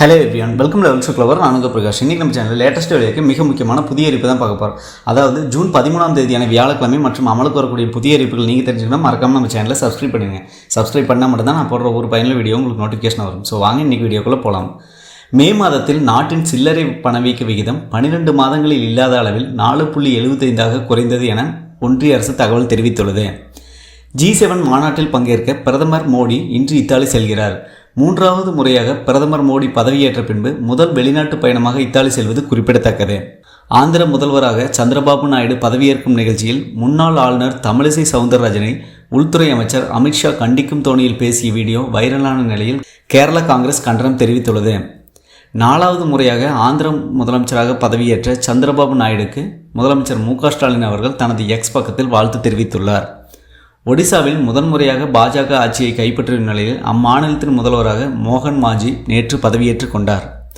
Hello everyone welcome லெவல் சுக்லவர் நான் அனுக பிரகாஷ். இன்றைக்கி நம்ம சேனல் லேட்டஸ்ட் வெளியாக மிக முக்கியமான புதிய அறிப்பு தான் பார்க்க போகிறோம் அதாவது ஜூன் பதிமூணாம் தேதியான வியாழக்கிழமை மற்றும் அமலுக்கு வரக்கூடிய புதிய அறிப்புகள் நீங்கள் தெரிஞ்சுக்கணும் மறக்காம நம்ம சேனலை சப்ஸ்கிரைப் பண்ணுங்க சப்ஸ்கிரைப் பண்ணால் மட்டும் தான் நான் போடுற ஒரு பயனில் வீடியோ உங்களுக்கு நோட்டிஃபிகேஷன் வரும். ஸோ வாங்க இன்றைக்கி வீடியோக்குள்ளே போகலாம் மே மாதத்தில் நாட்டின் சில்லறை பணவீக்க விகிதம் பன்னிரெண்டு மாதங்களில் இல்லாத அளவில் நாலு புள்ளி எழுபத்தைந்தாக குறைந்தது என ஒன்றிய அரசு தகவல் தெரிவித்துள்ளது. ஜி செவன் மாநாட்டில் பங்கேற்க பிரதமர் மோடி இன்று இத்தாலி செல்கிறார். மூன்றாவது முறையாக பிரதமர் மோடி பதவியேற்ற பின்பு முதல் வெளிநாட்டு பயணமாக இத்தாலி செல்வது குறிப்பிடத்தக்கது. ஆந்திர முதல்வராக சந்திரபாபு நாயுடு பதவியேற்கும் நிகழ்ச்சியில் முன்னாள் ஆளுநர் தமிழிசை சவுந்தரராஜனை உள்துறை அமைச்சர் அமித்ஷா கண்டிக்கும் தோணியில் பேசிய வீடியோ வைரலான நிலையில் கேரள காங்கிரஸ் கண்டனம் தெரிவித்துள்ளது. நாலாவது முறையாக ஆந்திர முதலமைச்சராக பதவியேற்ற சந்திரபாபு நாயுடுக்கு முதலமைச்சர் மு க ஸ்டாலின் அவர்கள் தனது எக்ஸ் பக்கத்தில் வாழ்த்து தெரிவித்துள்ளார். ஒடிசாவில் முதன்முறையாக பாஜக ஆட்சியை கைப்பற்றிய நிலையில் அம்மாநிலத்தின் முதல்வராக மோகன் மாஜி நேற்று பதவியேற்றுக் கொண்டார்.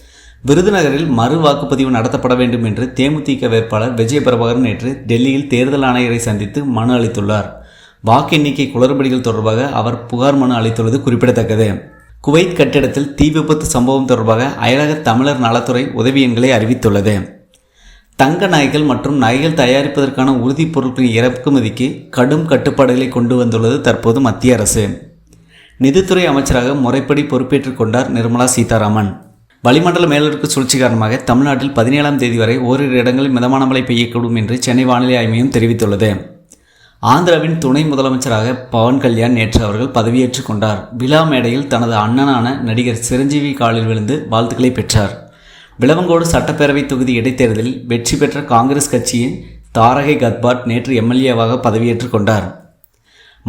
விருதுநகரில் மறு வாக்குப்பதிவு நடத்தப்பட வேண்டும் என்று தேமுதிக வேட்பாளர் விஜய பிரபாகர் நேற்று டெல்லியில் தேர்தல் ஆணையரை சந்தித்து மனு அளித்துள்ளார். வாக்கு எண்ணிக்கை குளறுபடிகள் தொடர்பாக அவர் புகார் மனு அளித்துள்ளது குறிப்பிடத்தக்கது. குவைத் கட்டிடத்தில் தீ விபத்து சம்பவம் தொடர்பாக அயலக தமிழர் நலத்துறை உதவி எண்களை அறிவித்துள்ளது. தங்க நாய்கள் மற்றும் நாய்கள் தயாரிப்பதற்கான உறுதிப் பொருட்களின் இறக்குமதிக்கு கடும் கட்டுப்பாடுகளை கொண்டு வந்துள்ளது தற்போது மத்திய அரசு. நிதித்துறை அமைச்சராக முறைப்படி பொறுப்பேற்றுக் கொண்டார் நிர்மலா சீதாராமன். வளிமண்டல மேலடுக்கு சுழற்சி காரணமாக தமிழ்நாட்டில் பதினேழாம் தேதி வரை ஓரிரு இடங்களில் மிதமான மழை பெய்யக்கூடும் என்று சென்னை வானிலை ஆய்மையும் தெரிவித்துள்ளது. ஆந்திராவின் துணை முதலமைச்சராக பவன் கல்யாண் நேற்று அவர்கள் பதவியேற்றுக் கொண்டார். விழா மேடையில் தனது அண்ணனான நடிகர் சிரஞ்சீவி காலில் விழுந்து வாழ்த்துக்களை பெற்றார். விளவங்கோடு சட்டப்பேரவை தொகுதி இடைத்தேர்தலில் வெற்றி பெற்ற காங்கிரஸ் கட்சியின் தாரகை கத்பாட் நேற்று எம்எல்ஏவாக பதவியேற்றுக் கொண்டார்.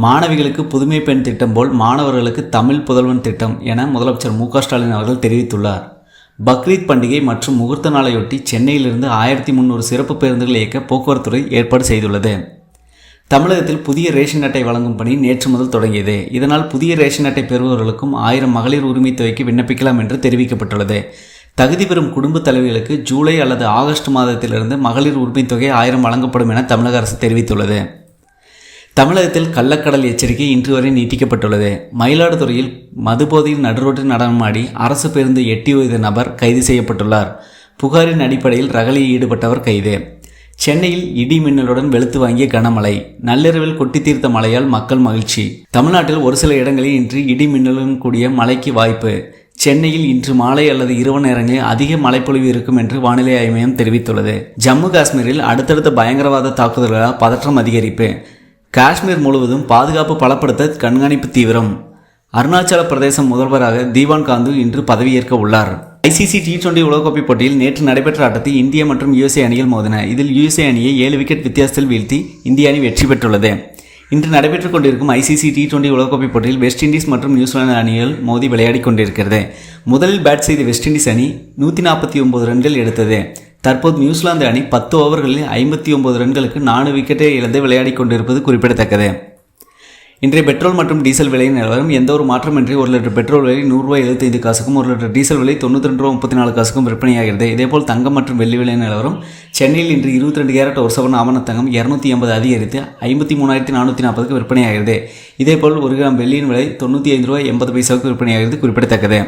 மாணவிகளுக்கு புதுமை பெண் திட்டம் போல் மாணவர்களுக்கு தமிழ் புதல்வன் திட்டம் என முதலமைச்சர் மு ஸ்டாலின் அவர்கள் தெரிவித்துள்ளார். பக்ரீத் பண்டிகை மற்றும் முகூர்த்த நாளையொட்டி சென்னையிலிருந்து ஆயிரத்தி முந்நூறு சிறப்பு பேருந்துகள் இயக்க போக்குவரத்துறை ஏற்பாடு செய்துள்ளது. தமிழகத்தில் புதிய ரேஷன் அட்டை வழங்கும் பணி நேற்று முதல் தொடங்கியது. இதனால் புதிய ரேஷன் அட்டை பெறுபவர்களுக்கும் ஆயிரம் மகளிர் உரிமை தொகைக்கு விண்ணப்பிக்கலாம் என்று தெரிவிக்கப்பட்டுள்ளது. தகுதி பெறும் குடும்ப தலைவிகளுக்கு ஜூலை அல்லது ஆகஸ்ட் மாதத்திலிருந்து மகளிர் உரிமை தொகை ஆயிரம் வழங்கப்படும் என தமிழக அரசு தெரிவித்துள்ளது. தமிழகத்தில் கள்ளக்கடல் எச்சரிக்கை இன்று வரை நீட்டிக்கப்பட்டுள்ளது. மயிலாடுதுறையில் மதுபோதையில் நடுரோட்டில் நடனமாடி அரசு பேருந்து எட்டி வைத்த நபர் கைது செய்யப்பட்டுள்ளார். புகாரின் அடிப்படையில் ரகலில் ஈடுபட்டவர் கைது. சென்னையில் இடி மின்னலுடன் வெளுத்து வாங்கிய கனமழை. நள்ளிரவில் கொட்டி தீர்த்த மழையால் மக்கள் மகிழ்ச்சி. தமிழ்நாட்டில் ஒரு சில இடங்களில் இன்று இடி மின்னலுடன் கூடிய மழைக்கு வாய்ப்பு. சென்னையில் இன்று மாலை அல்லது இரவு நேரங்களில் அதிக மழைப்பொழிவு இருக்கும் என்று வானிலை ஆய்வு மையம் தெரிவித்துள்ளது. ஜம்மு காஷ்மீரில் அடுத்தடுத்த பயங்கரவாத தாக்குதல்களால் பதற்றம் அதிகரிப்பு. காஷ்மீர் முழுவதும் பாதுகாப்பு பலப்படுத்த கண்காணிப்பு தீவிரம். அருணாச்சல பிரதேசம் முதல்வராக தீவான் காந்து இன்று பதவியேற்க உள்ளார். ஐசிசி டி டுவெண்டி உலகக்கோப்பை போட்டியில் நேற்று நடைபெற்ற ஆட்டத்தில் இந்திய மற்றும் யுஎஸ்ஏ அணிகள் மோதின. இதில் யுஎஸ்ஏ அணியை ஏழு விக்கெட் வித்தியாசத்தில் வீழ்த்தி இந்திய அணி வெற்றி பெற்றுள்ளது. இன்று நடைபெற்றுக் கொண்டிருக்கும் ஐசிசி டி டுவெண்டி உலகக்கோப்பை போட்டியில் வெஸ்ட் இண்டீஸ் மற்றும் நியூசிலாந்து அணிகள் மோதி விளையாடி கொண்டிருக்கிறது. முதலில் பேட் செய்த வெஸ்ட் இண்டீஸ் அணி நூற்றி நாற்பத்தி ஒன்பது ரன்கள் எடுத்தது. தற்போது நியூசிலாந்து அணி பத்து ஓவர்களில் ஐம்பத்தி ஒன்பது ரன்களுக்கு நான்கு விக்கெட்டை இழந்து விளையாடி கொண்டிருப்பது குறிப்பிடத்தக்கது. இன்றைய பெட்ரோல் மற்றும் டீசல் விலை நிலவரம் எந்த ஒரு மாற்றமின்றி ஒரு லிட்டர் பெட்ரோல் விலை நூறுரூவா எழுபத்தைந்து காசுக்கும் ஒரு லிட்டர் டீசல் விலை தொண்ணூற்றி ரெண்டு ரூபா முப்பத்தி நாலு காசுக்கும் விற்பனையாகிறது. இதேபோல் தங்கம் மற்றும் வெள்ளி விலை நிலவரம் சென்னையில் இன்று இருபத்தி ரெண்டு கேரட் ஒரு சவரன் ஆவண தங்கம் இரநூத்தி எண்பது அதிகரித்து ஐம்பத்தி மூணாயிரத்தி நானூற்றி நாற்பதுக்கு விற்பனையாகிறது. இதேபோல் ஒரு கிராம் வெள்ளியின் விலை தொண்ணூற்றி ஐந்து ரூபாய் எண்பது பைசாவுக்கு விற்பனையாகிறது குறிப்பிடத்தக்கது.